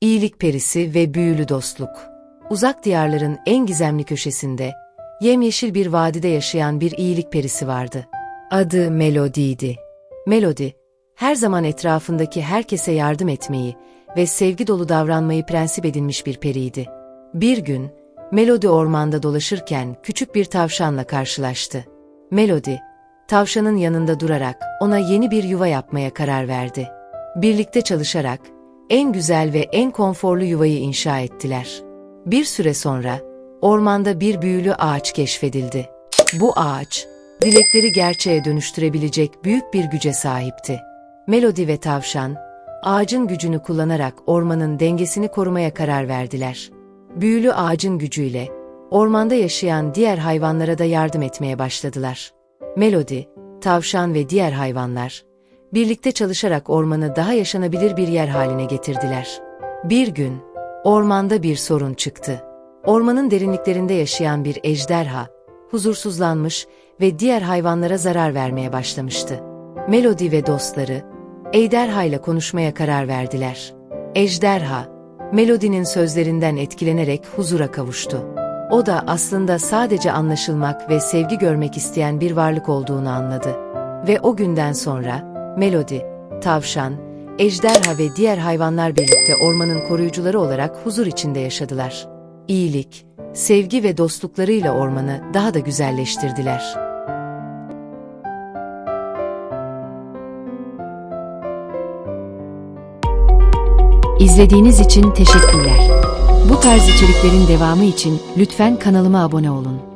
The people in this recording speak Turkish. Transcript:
İyilik perisi ve büyülü dostluk. Uzak diyarların en gizemli köşesinde, yemyeşil bir vadide yaşayan bir iyilik perisi vardı. Adı Melody'ydi. Melody, her zaman etrafındaki herkese yardım etmeyi ve sevgi dolu davranmayı prensip edinmiş bir periydi. Bir gün, Melody ormanda dolaşırken küçük bir tavşanla karşılaştı. Melody, tavşanın yanında durarak ona yeni bir yuva yapmaya karar verdi. Birlikte çalışarak en güzel ve en konforlu yuvayı inşa ettiler. Bir süre sonra ormanda bir büyülü ağaç keşfedildi. Bu ağaç, dilekleri gerçeğe dönüştürebilecek büyük bir güce sahipti. Melody ve tavşan, ağacın gücünü kullanarak ormanın dengesini korumaya karar verdiler. Büyülü ağacın gücüyle ormanda yaşayan diğer hayvanlara da yardım etmeye başladılar. Melody, tavşan ve diğer hayvanlar birlikte çalışarak ormanı daha yaşanabilir bir yer haline getirdiler. Bir gün ormanda bir sorun çıktı. Ormanın derinliklerinde yaşayan bir ejderha huzursuzlanmış ve diğer hayvanlara zarar vermeye başlamıştı. Melody ve dostları ejderha ile konuşmaya karar verdiler. Ejderha, Melody'nin sözlerinden etkilenerek huzura kavuştu. O da aslında sadece anlaşılmak ve sevgi görmek isteyen bir varlık olduğunu anladı. Ve o günden sonra Melody, tavşan, ejderha ve diğer hayvanlar birlikte ormanın koruyucuları olarak huzur içinde yaşadılar. İyilik, sevgi ve dostluklarıyla ormanı daha da güzelleştirdiler. İzlediğiniz için teşekkürler. Bu tarz içeriklerin devamı için lütfen kanalıma abone olun.